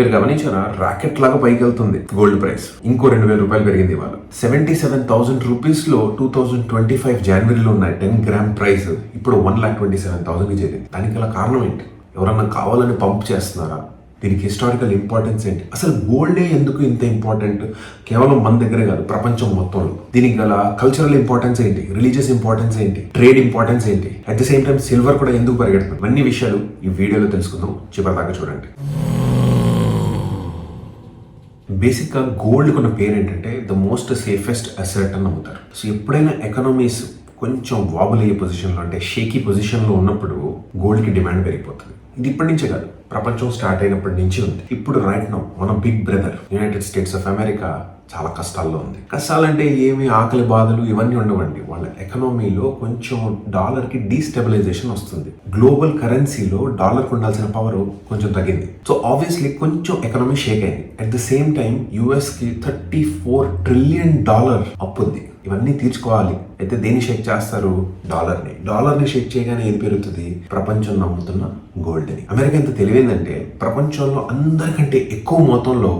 మీరు గమనించారా? రాకెట్ లాగా పైకి వెళ్తుంది. Gold price. ఇంకో రెండు వేల రూపాయలు పెరిగింది ఇవాళ. సెవెంటీ సెవెన్ థౌసండ్ రూపీస్లో టూ థౌసండ్ ట్వంటీ ఫైవ్ జనవరిలో ఉన్న టెన్ గ్రామ్ ప్రైస్ ఇప్పుడు one lakh twenty seven thousand చేరింది. దానికి గల కారణం ఏంటి? ఎవరన్నా కావాలని పంప్ చేస్తున్నారా? దీనికి హిస్టారికల్ ఇంపార్టెన్స్ ఏంటి? అసలు గోల్డే ఎందుకు ఇంత ఇంపార్టెంట్? కేవలం మన దగ్గరే కాదు ప్రపంచం మొత్తంలో. దీనికి గల కల్చరల్ ఇంపార్టెన్స్ ఏంటి? రిలీజియస్ ఇంపార్టెన్స్ ఏంటి? ట్రేడ్ ఇంపార్టెన్స్ ఏంటి? At the same time silver కూడా ఎందుకు పరిగెడుతుంది? అన్ని విషయాలు ఈ వీడియోలో తెలుసుకుందాం. చివరిదాకా చూడండి. బేసిక్గా గోల్డ్ కొన్న పేరు ఏంటంటే ద మోస్ట్ సేఫెస్ట్ అసెట్ అని నమ్ముతారు. సో ఎప్పుడైనా ఎకనామీస్ కొంచెం వాబుల్ అయ్యే పొజిషన్లో అంటే షేకీ పొజిషన్లో ఉన్నప్పుడు గోల్డ్కి డిమాండ్ పెరిగిపోతుంది. ఇది ఇప్పటి నుంచే కాదు. ప్రపంచం స్టార్ట్ అయినప్పటి నుంచి ఉంది. ఇప్పుడు రైట్ నౌ మన big brother United States of America చాలా కష్టాల్లో ఉంది. కష్టాలంటే ఏమి ఆకలి బాధలు ఇవన్నీ ఉండవండి. వాళ్ళ ఎకనామీలో కొంచెం డాలర్కి డీస్టెబిలైజేషన్ వస్తుంది. గ్లోబల్ కరెన్సీలో డాలర్కి ఉండాల్సిన పవర్ కొంచెం తగ్గింది. సో ఆబ్వియస్లీ కొంచెం ఎకనామీ షేక్ అయింది. అట్ ద సేమ్ టైం కి థర్టీ ఫోర్ ట్రిలియన్ డాలర్ అప్పు ఉంది ఇవన్నీ తీర్చుకోవాలి. అయితే దేన్ని షేక్ చేస్తారు? డాలర్ని. డాలర్ని షేక్ చేయగానే ఏది పెరుగుతుంది ప్రపంచం నమ్ముతున్న గోల్డ్ అని అమెరికా ఎంత తెలివైందంటే ప్రపంచంలో అందరికంటే ఎక్కువ మొత్తంలో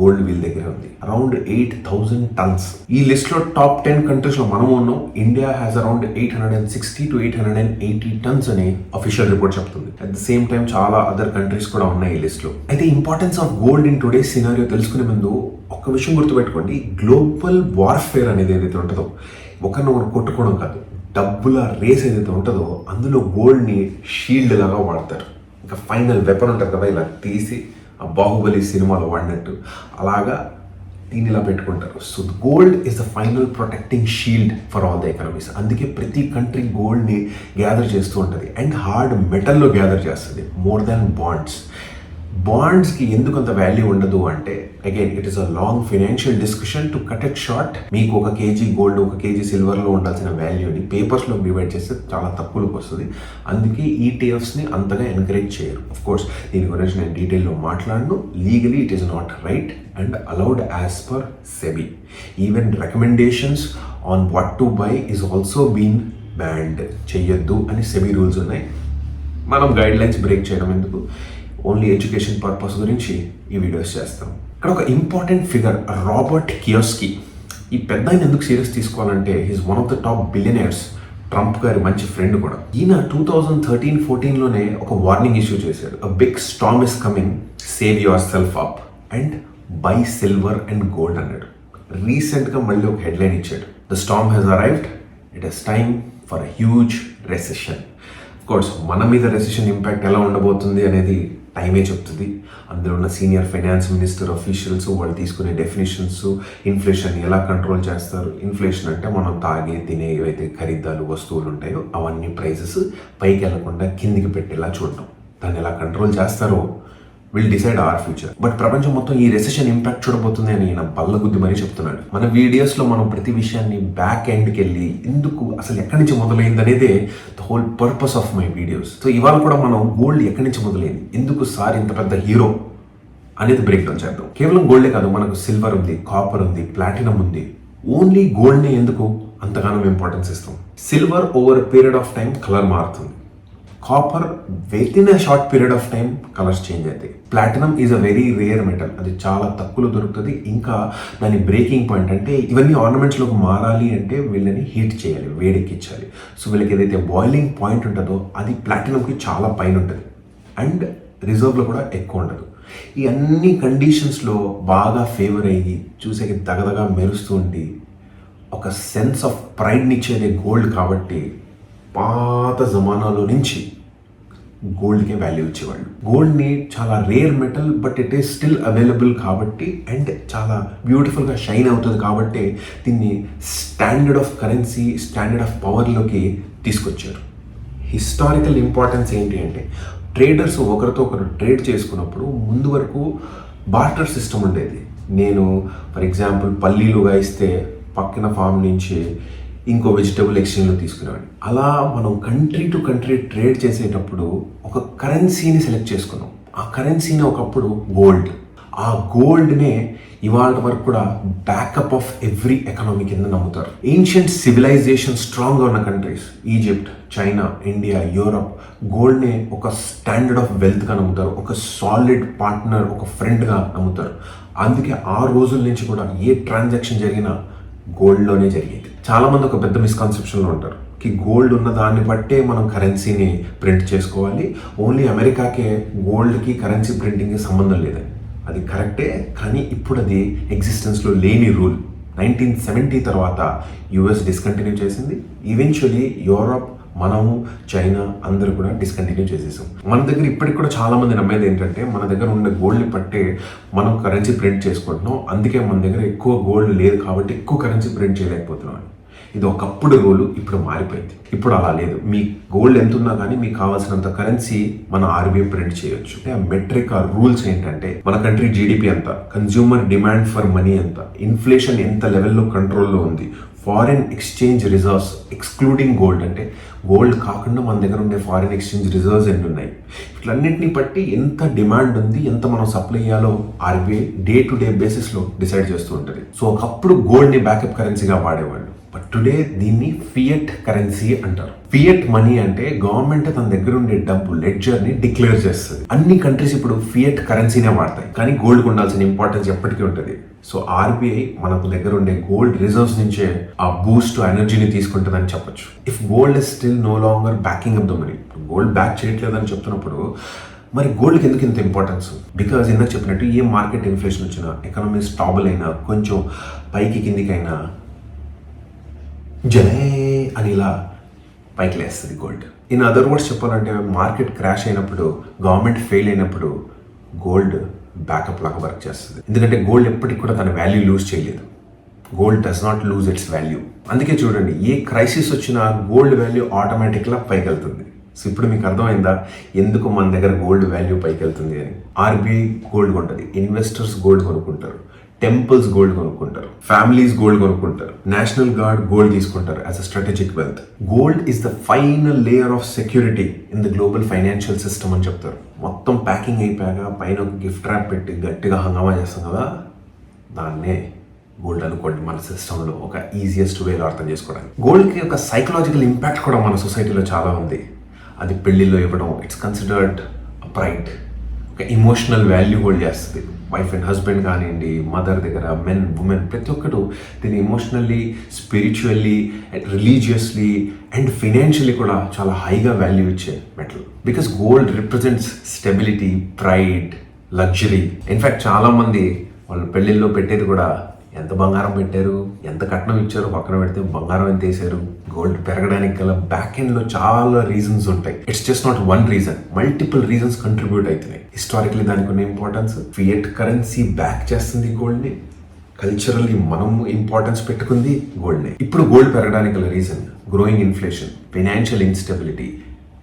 గోల్డ్ వీల్ దగ్గర ఉంది. అరౌండ్ ఎయిట్ థౌజండ్ టన్స్ ఈ లిస్ట్లో టాప్ టెన్ కంట్రీస్లో మనం ఉన్నాం. India has around eight hundred and sixty to eight hundred and eighty tons అని అఫీషియల్ రిపోర్ట్ చెప్తుంది. అట్ ద సేమ్ టైం చాలా అదర్ కంట్రీస్ కూడా ఉన్నాయి ఈ లిస్ట్లో. అయితే importance of gold in today scenario తెలుసుకునే ముందు ఒక్క విషయం గుర్తుపెట్టుకోండి. గ్లోబల్ వార్ఫేర్ అనేది ఏదైతే ఉంటుందో ఒకరిని ఒకరు కొట్టుకోవడం కాదు. డబ్బుల రేస్ ఏదైతే ఉంటుందో అందులో గోల్డ్ని షీల్డ్ లాగా వాడతారు. ఇంకా ఫైనల్ వెపన్ ఉంటుంది కదా ఇలా తీసి ఆ బాహుబలి సినిమాలో వాడినట్టు. అలాగా దీన్ని ఇలా పెట్టుకుంటారు. So gold is the final protecting shield for all the economies అందుకే ప్రతి కంట్రీ గోల్డ్ని గ్యాదర్ చేస్తూ ఉంటుంది. అండ్ హార్డ్ మెటల్లో గ్యాదర్ చేస్తుంది. మోర్ దాన్ బాండ్స్ బాండ్స్కి ఎందుకు అంత వాల్యూ ఉండదు అంటే again it is a long financial discussion to cut it short మీకు ఒక కేజీ గోల్డ్ ఒక కేజీ సిల్వర్లో ఉండాల్సిన వాల్యూని పేపర్స్లో డివైడ్ చేస్తే చాలా తక్కువలోకి వస్తుంది. అందుకే ఈటీఎఫ్స్ని అంతగా ఎంకరేజ్ చేయరు. ఆఫ్ కోర్స్ దీని గురించి నేను డీటెయిల్లో మాట్లాడను. Legally it is not right and allowed as per SEBI even recommendations on what to buy is also been banned చెయ్యొద్దు అని సెబీ రూల్స్ ఉన్నాయి. మనం గైడ్ లైన్స్ బ్రేక్ చేయడం ఎందుకు? ఓన్లీ ఎడ్యుకేషన్ పర్పస్ గురించి ఈ వీడియోస్ చేస్తాం. ఇక్కడ ఒక ఇంపార్టెంట్ ఫిగర్ రాబర్ట్ కియోస్కి. ఈ పెద్ద ఆయన ఎందుకు సీరియస్ తీసుకోవాలంటే he's one of the top billionaires Trump గారి మంచి ఫ్రెండ్ కూడా. ఈయన టూ థౌజండ్ థర్టీన్ ఫోర్టీన్లోనే ఒక వార్నింగ్ ఇష్యూ చేశాడు. A big storm is coming save yourself up and buy silver and gold అన్నాడు. రీసెంట్గా మళ్ళీ ఒక హెడ్లైన్ ఇచ్చాడు. The storm has arrived it is time for a huge recession course మన మీద recession impact ఎలా ఉండబోతుంది అనేది టైమే చెప్తుంది. అందులో ఉన్న సీనియర్ ఫైనాన్స్ మినిస్టర్ అఫీషియల్స్ వాళ్ళు తీసుకునే డెఫినేషన్స్ ఇన్ఫ్లేషన్ ఎలా కంట్రోల్ చేస్తారు? ఇన్ఫ్లేషన్ అంటే మనం తాగే తినే ఏవైతే ఖరీదాలు వస్తువులు ఉంటాయో అవన్నీ ప్రైసెస్ పైకి వెళ్ళకుండా కిందికి పెట్టేలా చూడటం. దాన్ని ఎలా కంట్రోల్ చేస్తారో will decide our future but ప్రపంచం మొత్తం ఈ రెసెషన్ ఇంపాక్ట్ చూడబోతుంది అని నా బల్ల గుద్ది మరీ చెప్తున్నాడు. మన వీడియోస్లో మనం ప్రతి విషయాన్ని బ్యాక్ ఎండ్కి వెళ్ళి ఎందుకు అసలు ఎక్కడి నుంచి మొదలైంది అనేదే the whole purpose of my videos so ఇవాళ కూడా మనం గోల్డ్ ఎక్కడి నుంచి మొదలైంది? ఎందుకు సార్ ఇంత పెద్ద హీరో అనేది బ్రేక్ డౌన్ చేద్దాం. కేవలం గోల్డే కాదు మనకు సిల్వర్ ఉంది కాపర్ ఉంది ప్లాటినం ఉంది. ఓన్లీ గోల్డ్ని ఎందుకు అంతగానో ఇంపార్టెన్స్ ఇస్తాం? Silver over period of time colour మారుతుంది. Copper with in a short period of time colours change అవుతాయి platinum is a very rare metal అది చాలా తక్కువలో దొరుకుతుంది. ఇంకా దాని బ్రేకింగ్ పాయింట్ అంటే ఇవన్నీ ఆర్నమెంట్స్లోకి మారాలి అంటే వీళ్ళని హీట్ చేయాలి వేడెక్కించాలి. సో వీళ్ళకి ఏదైతే బాయిలింగ్ పాయింట్ ఉంటుందో అది ప్లాటినంకి చాలా పైన ఉంటుంది. అండ్ రిజర్వ్లో కూడా ఎక్కువ ఉండదు. ఈ అన్ని కండిషన్స్లో బాగా ఫేవర్ అయ్యి చూసేకి దగదగా మెరుస్తూ ఉండి ఒక సెన్స్ ఆఫ్ ప్రైడ్నిచ్చేది గోల్డ్ కాబట్టి పాత జమానాలో నుంచి గోల్డ్కే వాల్యూ ఇచ్చేవాళ్ళు. గోల్డ్ని చాలా rare metal but it is still available కాబట్టి అండ్ చాలా బ్యూటిఫుల్గా షైన్ అవుతుంది కాబట్టి దీన్ని standard of currency standard of పవర్లోకి తీసుకొచ్చారు. హిస్టారికల్ ఇంపార్టెన్స్ ఏంటి అంటే ట్రేడర్స్ ఒకరితో ఒకరు ట్రేడ్ చేసుకున్నప్పుడు ముందు వరకు బార్టర్ సిస్టమ్ ఉండేది. నేను ఫర్ ఎగ్జాంపుల్ పల్లీలుగా ఇస్తే పక్కన ఫామ్ నుంచి ఇంకో వెజిటబుల్ ఎక్స్చేంజ్లో తీసుకునేవాడిని. అలా మనం కంట్రీ టు కంట్రీ ట్రేడ్ చేసేటప్పుడు ఒక కరెన్సీని సెలెక్ట్ చేసుకున్నాం. ఆ కరెన్సీని ఒకప్పుడు గోల్డ్ ఆ గోల్డ్నే ఇవాళ వరకు కూడా బ్యాకప్ ఆఫ్ ఎవ్రీ ఎకనామీ కింద నమ్ముతారు. ఏన్షియంట్ సివిలైజేషన్ స్ట్రాంగ్గా ఉన్న countries Egypt China India Europe గోల్డ్నే ఒక స్టాండర్డ్ ఆఫ్ వెల్త్గా నమ్ముతారు. ఒక సాలిడ్ పార్ట్నర్ ఒక ఫ్రెండ్గా నమ్ముతారు. అందుకే ఆ రోజుల నుంచి కూడా ఏ ట్రాన్సాక్షన్ జరిగినా గోల్డ్లోనే జరిగేది. చాలామంది ఒక పెద్ద మిస్కాన్సెప్షన్లో ఉంటారు కి గోల్డ్ ఉన్న దాన్ని బట్టే మనం కరెన్సీని ప్రింట్ చేసుకోవాలి. ఓన్లీ అమెరికాకే గోల్డ్కి కరెన్సీ ప్రింటింగ్కి సంబంధం లేదని. అది కరెక్టే కానీ ఇప్పుడు అది ఎగ్జిస్టెన్స్లో లేని రూల్ నైన్టీన్ సెవెంటీ తర్వాత యుఎస్ డిస్కంటిన్యూ చేసింది. ఈవెన్చువలీ యూరప్ మనము చైనా అందరూ కూడా డిస్కంటిన్యూ చేసేసాం. మన దగ్గర ఇప్పటికి కూడా చాలామంది నమ్మేది ఏంటంటే మన దగ్గర ఉన్న గోల్డ్ని పట్టే మనం కరెన్సీ ప్రింట్ చేసుకుంటున్నాం. అందుకే మన దగ్గర ఎక్కువ గోల్డ్ లేదు కాబట్టి ఎక్కువ కరెన్సీ ప్రింట్ చేయలేకపోతున్నాం ఇది ఒకప్పుడు రూలు ఇప్పుడు మారిపోయింది. ఇప్పుడు అలా లేదు. మీ గోల్డ్ ఎంత ఉన్నా కానీ మీకు కావాల్సినంత కరెన్సీ మన ఆర్బీఐ ప్రింట్ చేయొచ్చు. ఆ మెట్రిక్ ఆ రూల్స్ ఏంటంటే మన కంట్రీ జీడిపి ఎంత కన్జ్యూమర్ డిమాండ్ ఫర్ మనీ ఎంత ఇన్ఫ్లేషన్ ఎంత లెవెల్లో కంట్రోల్లో ఉంది foreign exchange reserves excluding gold అంటే గోల్డ్ కాకుండా మన దగ్గర ఉండే ఫారిన్ ఎక్స్చేంజ్ రిజర్వ్స్ ఎన్ని ఉన్నాయి ఇట్లన్నింటినీ బట్టి ఎంత డిమాండ్ ఉంది ఎంత మనం సప్లై చేయాలో ఆర్బీఐ డే టు డే బేసిస్లో డిసైడ్ చేస్తూ ఉంటుంది. సో ఒకప్పుడు గోల్డ్ని బ్యాకప్ కరెన్సీగా వాడేవాళ్ళు. బట్ టుడే దీన్ని ఫియట్ కరెన్సీ అంటారు. ఫియట్ మనీ అంటే గవర్నమెంట్ తన దగ్గర ఉండే డబ్బు లెడ్జర్ని డిక్లేర్ చేస్తుంది. అన్ని కంట్రీస్ ఇప్పుడు ఫియట్ కరెన్సీనే వాడతాయి. కానీ గోల్డ్ ఉండాల్సిన ఇంపార్టెన్స్ ఎప్పటికీ ఉంటుంది. సో ఆర్బీఐ మనకు దగ్గర ఉండే గోల్డ్ రిజర్వ్స్ నుంచే ఆ బూస్ట్ ఎనర్జీని తీసుకుంటుందని చెప్పొచ్చు. If gold is still no longer backing up the money gold back చేయట్లేదని చెప్తున్నప్పుడు మరి గోల్డ్కి ఎందుకు ఇంత ఇంపార్టెన్స్ బికాజ్ ఇందాక చెప్పినట్టు ఏ మార్కెట్ ఇన్ఫ్లేషన్ వచ్చినా ఎకనామీ స్టాబుల్ అయినా కొంచెం పైకి కిందికైనా జై అని ఇలా పైకి లేస్తుంది గోల్డ్ ఇన్ అదర్ వర్డ్స్ చెప్పాలంటే మార్కెట్ క్రాష్ అయినప్పుడు గవర్నమెంట్ ఫెయిల్ అయినప్పుడు గోల్డ్ బ్యాకప్ లాగా వర్క్ చేస్తుంది. ఎందుకంటే గోల్డ్ ఎప్పటికి కూడా తన వాల్యూ లూజ్ చేయలేదు. Gold does not lose its value అందుకే చూడండి ఏ క్రైసిస్ వచ్చినా గోల్డ్ వాల్యూ ఆటోమేటిక్గా పైకి వెళ్తుంది. సో ఇప్పుడు మీకు అర్థమైందా? ఎందుకు మన దగ్గర గోల్డ్ వాల్యూ పైకి వెళ్తుంది అని? ఆర్బీఐ గోల్డ్ కొంటుంది. ఇన్వెస్టర్స్ గోల్డ్ కొనుక్కుంటారు. టెంపుల్స్ గోల్డ్ కొనుక్కుంటారు ఫ్యామిలీస్ గోల్డ్ కొనుక్కుంటారు నేషనల్ గార్డ్ గోల్డ్ తీసుకుంటారు as a strategic wealth gold is the final layer of security in the global financial system అని చెప్తారు. మొత్తం ప్యాకింగ్ అయిపోయాక పైన ఒక గిఫ్ట్ ర్యాప్ పెట్టి గట్టిగా హంగామా చేస్తాం కదా దాన్నే గోల్డ్ అనుకోండి మన సిస్టంలో ఒక ఈజియెస్ట్ వేలో అర్థం చేసుకోవడానికి. గోల్డ్కి ఒక సైకలాజికల్ ఇంపాక్ట్ కూడా మన సొసైటీలో చాలా ఉంది. అది పెళ్ళిలో ఇవ్వడం ఇట్స్ కన్సిడర్డ్ ప్రైడ్ ఒక ఇమోషనల్ వాల్యూ హోల్డ్ చేస్తుంది. వైఫ్ అండ్ హస్బెండ్ కానివ్వండి మదర్ దగ్గర మెన్ ఉమెన్ ప్రతి ఒక్కరు దీన్ని emotionally spiritually and religiously and financially కూడా చాలా హైగా వాల్యూ ఇచ్చే metal because gold represents stability pride luxury in fact చాలామంది వాళ్ళు పెళ్ళిళ్ళలో పెట్టేది కూడా ఎంత బంగారం పెట్టారు? ఎంత కట్నం ఇచ్చారు? పక్కన పెడితే బంగారం ఎంత వేసారు గోల్డ్ పెరగడానికి గల బ్యాక్ ఎండ్లో చాలా రీజన్స్ ఉంటాయి. It's just not one reason multiple reasons contribute అవుతున్నాయి హిస్టారికలీ దానికి ఉన్న ఇంపార్టెన్స్ ఫియట్ కరెన్సీ బ్యాక్ చేస్తుంది గోల్డ్ని. కల్చరల్లీ మనం ఇంపార్టెన్స్ పెట్టుకుంది గోల్డ్ ఇప్పుడు గోల్డ్ పెరగడానికి గల reason growing inflation financial instability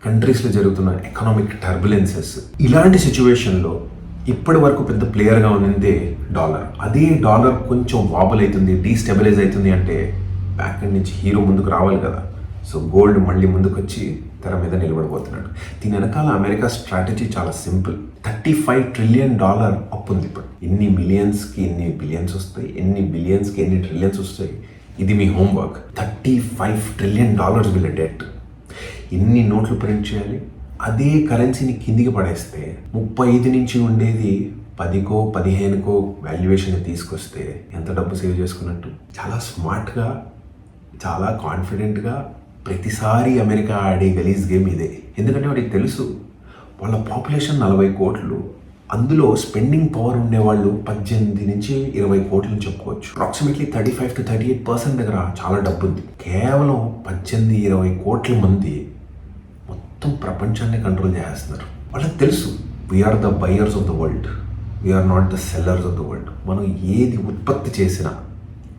కంట్రీస్లో జరుగుతున్న ఎకనామిక్ టర్బులెన్సెస్ ఇలాంటి సిచ్యువేషన్లో ఇప్పటి వరకు పెద్ద ప్లేయర్గా ఉన్నదే డాలర్. అదే డాలర్ కొంచెం వాబుల్ అవుతుంది డీస్టెబిలైజ్ అవుతుంది అంటే బ్యాక్ నుంచి హీరో ముందుకు రావాలి కదా. సో గోల్డ్ మళ్ళీ ముందుకు వచ్చి తెర మీద నిలబడిపోతున్నాడు దీని వెనకాల అమెరికా స్ట్రాటజీ చాలా simple thirty five trillion dollar అప్పు ఉంది ఇప్పుడు. ఎన్ని మిలియన్స్కి ఎన్ని బిలియన్స్ వస్తాయి ఎన్ని బిలియన్స్కి ఎన్ని ట్రిలియన్స్ వస్తాయి ఇది మీ homework thirty five trillion dollars వీళ్ళ డెట్ ఎన్ని నోట్లు ప్రింట్ చేయాలి? అదే కరెన్సీని కిందికి పడేస్తే ముప్పై ఐదు నుంచి ఉండేది పదికో పదిహేనుకో వాల్యుయేషన్ తీసుకొస్తే ఎంత డబ్బు సేవ్ చేసుకున్నట్టు? చాలా స్మార్ట్గా చాలా కాన్ఫిడెంట్గా ప్రతిసారి అమెరికా ఆడే గలీజ్ గేమ్ ఇదే. ఎందుకంటే వాడికి తెలుసు వాళ్ళ పాపులేషన్ నలభై కోట్లు అందులో స్పెండింగ్ పవర్ ఉండేవాళ్ళు పద్దెనిమిది నుంచి ఇరవై కోట్లు చెప్పుకోవచ్చు. Approximately thirty five to thirty eight percent దగ్గర చాలా డబ్బు ఉంది కేవలం పద్దెనిమిది ఇరవై కోట్ల మంది మొత్తం ప్రపంచాన్ని కంట్రోల్ చేస్తున్నారు వాళ్ళకి తెలుసు we're the buyers of the world we're not the sellers of the world మనం ఏది ఉత్పత్తి చేసినా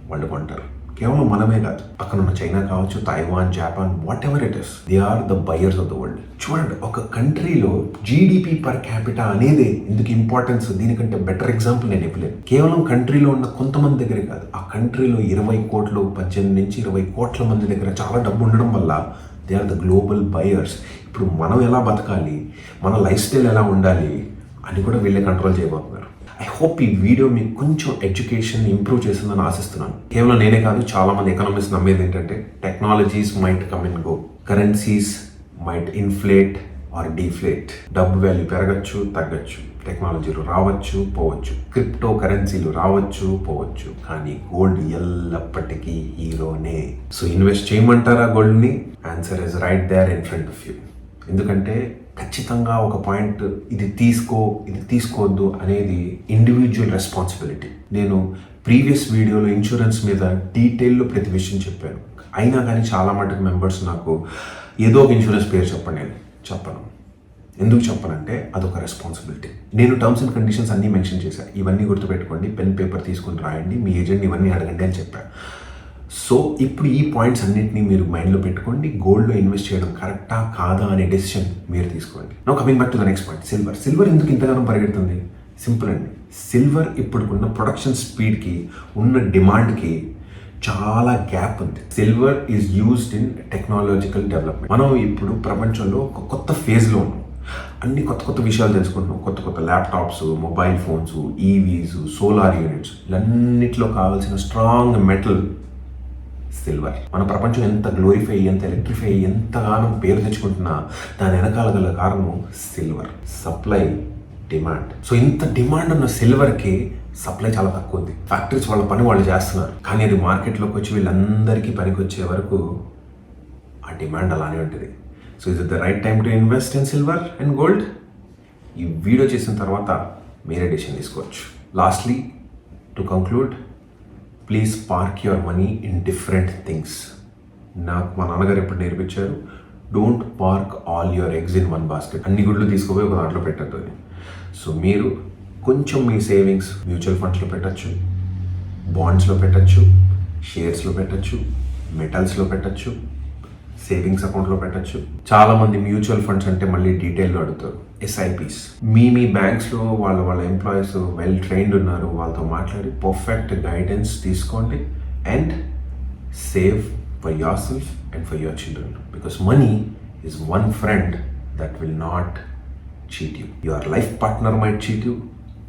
వాళ్ళు కొంటారు. కేవలం మనమే కాదు అక్కడ ఉన్న చైనా కావచ్చు Taiwan Japan whatever it is they are the buyers of the world చూడండి ఒక కంట్రీలో జీడిపి పర్ క్యాపిటా అనేది ఎందుకు ఇంపార్టెన్స్ దీనికంటే బెటర్ ఎగ్జాంపుల్ నేను ఇవ్వలేను. కేవలం కంట్రీలో ఉన్న కొంతమంది దగ్గర కాదు ఆ కంట్రీలో ఇరవై కోట్లు పద్దెనిమిది నుంచి ఇరవై కోట్ల మంది దగ్గర చాలా డబ్బు ఉండడం వల్ల they are the global buyers ఇప్పుడు మనం ఎలా బతకాలి? మన లైఫ్ స్టైల్ ఎలా ఉండాలి? అని కూడా వీళ్ళే కంట్రోల్ చేయబోతున్నారు. ఐ హోప్ ఈ వీడియో మీకు కొంచెం ఎడ్యుకేషన్ ఇంప్రూవ్ చేసిందని ఆశిస్తున్నాను. కేవలం నేనే కాదు చాలా మంది ఎకనామిక్స్ నమ్మేది ఏంటంటే technologies might come and go currencies might inflate or deflate డబ్బు వాల్యూ పెరగచ్చు తగ్గచ్చు. టెక్నాలజీలు రావచ్చు పోవచ్చు. క్రిప్టో కరెన్సీలు రావచ్చు పోవచ్చు. కానీ గోల్డ్ ఎల్లప్పటికీ హీరోనే సో ఇన్వెస్ట్ చేయమంటారా గోల్డ్ని answer is right there in front of you ఎందుకంటే ఖచ్చితంగా ఒక పాయింట్ ఇది తీసుకో ఇది తీసుకోవద్దు అనేది ఇండివిజువల్ రెస్పాన్సిబిలిటీ నేను ప్రీవియస్ వీడియోలో ఇన్సూరెన్స్ మీద డీటెయిల్లో ప్రతి విషయం చెప్పాను. అయినా కానీ చాలా మటుకు మెంబర్స్ నాకు ఏదో ఒక ఇన్సూరెన్స్ పేరు చెప్పండి నేను చెప్పను. ఎందుకు చెప్పనంటే అదొక రెస్పాన్సిబిలిటీ నేను టర్మ్స్ అండ్ కండిషన్స్ అన్నీ మెన్షన్ చేశాను ఇవన్నీ గుర్తుపెట్టుకోండి పెన్ పేపర్ తీసుకుని రాయండి మీ ఏజెంట్ ఇవన్నీ అడగండి అని చెప్పాను సో ఇప్పుడు ఈ పాయింట్స్ అన్నింటినీ మీరు మైండ్లో పెట్టుకోండి. గోల్డ్లో ఇన్వెస్ట్ చేయడం కరెక్టా? కాదా? అనే డెసిషన్ మీరు తీసుకోండి. No coming back to the next point. Silver. Silver ఎందుకు ఇంతగానో పరిగెడుతుంది? సింపుల్ అండి. సిల్వర్ ఇప్పుడుకున్న ప్రొడక్షన్ స్పీడ్కి ఉన్న డిమాండ్కి చాలా గ్యాప్ ఉంది. Silver is used in technological development. మనం ఇప్పుడు ప్రపంచంలో ఒక కొత్త ఫేజ్లో ఉన్నాం. అన్ని కొత్త కొత్త విషయాలు తెలుసుకుంటున్నాం. కొత్త కొత్త laptops mobile phones EVs e solar units ఇవన్నిట్లో కావాల్సిన స్ట్రాంగ్ మెటల్ సిల్వర్. మన ప్రపంచం ఎంత గ్లోరిఫై ఎంత ఎలక్ట్రిఫై ఎంతగానో పేరు తెచ్చుకుంటున్నా దాని వెనకాల గల కారణం సిల్వర్. సప్లై డిమాండ్ సో ఇంత డిమాండ్ ఉన్న సిల్వర్కి సప్లై చాలా తక్కువ ఉంది. ఫ్యాక్టరీస్ వాళ్ళ పని వాళ్ళు చేస్తున్నారు. కానీ అది మార్కెట్లోకి వచ్చి వీళ్ళందరికీ పనికి వచ్చే వరకు ఆ డిమాండ్ అలానే ఉంటుంది. So is it the right time to invest in silver and gold ఈ వీడియో చేసిన తర్వాత మీరే డిసిషన్ తీసుకోవచ్చు. Lastly to conclude please park your money in different things. నాకు మా నాన్నగారు ఎప్పుడు నేర్పించారు don't park all your eggs in one basket. అన్ని గుడ్లు తీసుకుపోయి ఒక దాంట్లో పెట్టద్దు అని. సో మీరు కొంచెం మీ సేవింగ్స్ మ్యూచువల్ ఫండ్స్లో పెట్టచ్చు బాండ్స్లో పెట్టచ్చు షేర్స్లో పెట్టచ్చు మెటల్స్లో పెట్టచ్చు సేవింగ్స్ అకౌంట్లో పెట్టచ్చు. చాలా మంది మ్యూచువల్ ఫండ్స్ అంటే మళ్ళీ డీటెయిల్లో అడుగుతారు. ఎస్ఐపిస్ మీ మీ బ్యాంక్స్లో వాళ్ళ వాళ్ళ ఎంప్లాయీస్ వెల్ ట్రైన్డ్ ఉన్నారు వాళ్ళతో మాట్లాడి పర్ఫెక్ట్ గైడెన్స్ తీసుకోండి and save for yourself and for your children because money is one friend that will not cheat you your life partner might cheat you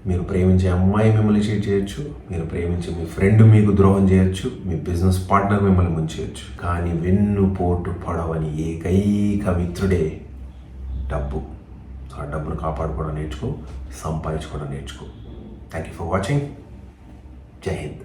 మీరు ప్రేమించే అమ్మాయి మిమ్మల్ని చీట్ చేయొచ్చు మీరు ప్రేమించే మీ ఫ్రెండ్ మీకు ద్రోహం చేయొచ్చు మీ బిజినెస్ పార్ట్నర్ మిమ్మల్ని ముంచేయచ్చు. కానీ వెన్ను పోటు పడవని ఏకైక మిత్రుడే డబ్బు. సో ఆ డబ్బును కాపాడుకోవడం నేర్చుకో సంపాదించుకోవడం నేర్చుకో. థ్యాంక్ యూ ఫర్ వాచింగ్ జై హింద్